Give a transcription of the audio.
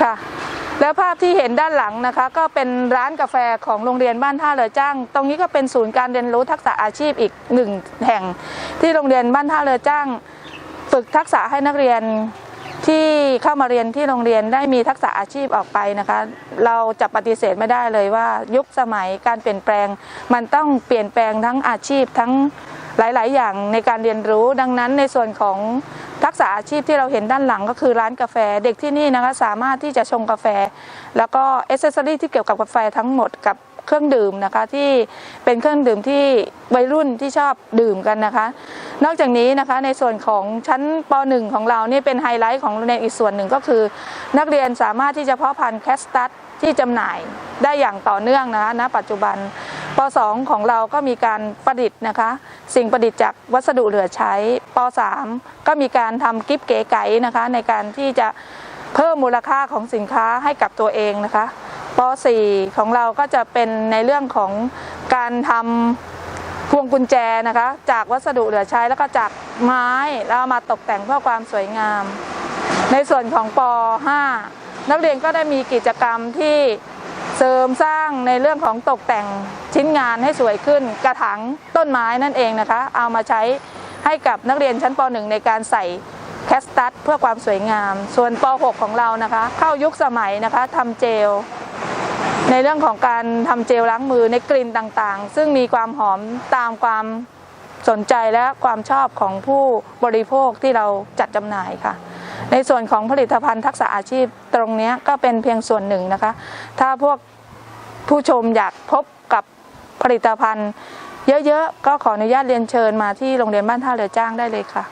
ค่ะแล้วภาพที่เห็นด้านหลังนะคะ ก็เป็นร้านกาแฟของโรงเรียนบ้านท่าเรือจ้าง ตรงนี้ก็เป็นศูนย์การเรียนรู้ทักษะอาชีพอีกหนึ่งแห่ง ที่โรงเรียนบ้านท่าเรือจ้าง ฝึกทักษะให้นักเรียนที่เข้ามาเรียนที่โรงเรียนได้มีทักษะอาชีพออกไปนะคะ เราจะปฏิเสธไม่ได้เลยว่ายุคสมัยการเปลี่ยนแปลง มันต้องเปลี่ยนแปลงทั้งอาชีพทั้งหลาย ๆ อย่างในการเรียนรู้ดังนั้นในส่วนของ ทักษะอาชีพที่เราเห็นด้านหลังก็คือร้านกาแฟ เด็กที่นี่นะคะสามารถที่จะชงกาแฟ แล้วก็เอเซสซอรี่ที่เกี่ยวกับกาแฟทั้งหมดกับเครื่องดื่มนะคะที่เป็นเครื่องดื่มที่วัยรุ่นที่ชอบดื่มกันนะคะ นอกจากนี้นะคะในส่วนของชั้นป .1 ของเรานี่เป็นไฮไลท์ของโรงเรียนอีกส่วนหนึ่งก็คือ นักเรียนสามารถที่จะเพาะพันธุ์แคสตัสที่จำหน่ายได้อย่างต่อเนื่องนะคะณปัจจุบันป .2 ของเราก็มีการประดิษฐ์นะคะ สิ่งประดิษฐ์จากวัสดุเหลือใช้ป .3 ก็มีการทำกิฟต์เก๋ไก๋นะคะในการที่จะเพิ่มมูลค่าของสินค้าให้กับตัวเองนะคะป .4 ของเราก็จะเป็นในเรื่องของการทำพวงกุญแจนะคะจากวัสดุเหลือใช้แล้วก็จากไม้แล้วามาตกแต่งเพื่อความสวยงาม ในส่วนของป .5 นักเรียนก็ได้มีกิจกรรมที่ เสริมสร้างในเรื่องของตกแต่งชิ้นงานให้สวยขึ้น กระถางต้นไม้นั่นเองนะคะ เอามาใช้ให้กับนักเรียนชั้นป .1 ในการใส่แคสตัสเพื่อความสวยงาม ส่วนป .6 ของเรานะคะ เข้ายุคสมัยนะคะทำเจล ในเรื่องของการทำเจลล้างมือในกลิ่นต่างๆ ซึ่งมีความหอมตามความสนใจและความชอบของผู้บริโภคที่เราจัดจำหน่ายค่ะ ในส่วนของผลิตภัณฑ์ทักษะอาชีพตรงนี้ก็เป็นเพียงส่วนหนึ่งนะคะ ถ้าพวกผู้ชมอยากพบกับผลิตภัณฑ์ เยอะๆ ก็ขออนุญาตเรียนเชิญมาที่โรงเรียนบ้านท่าเรือจ้างได้เลยค่ะ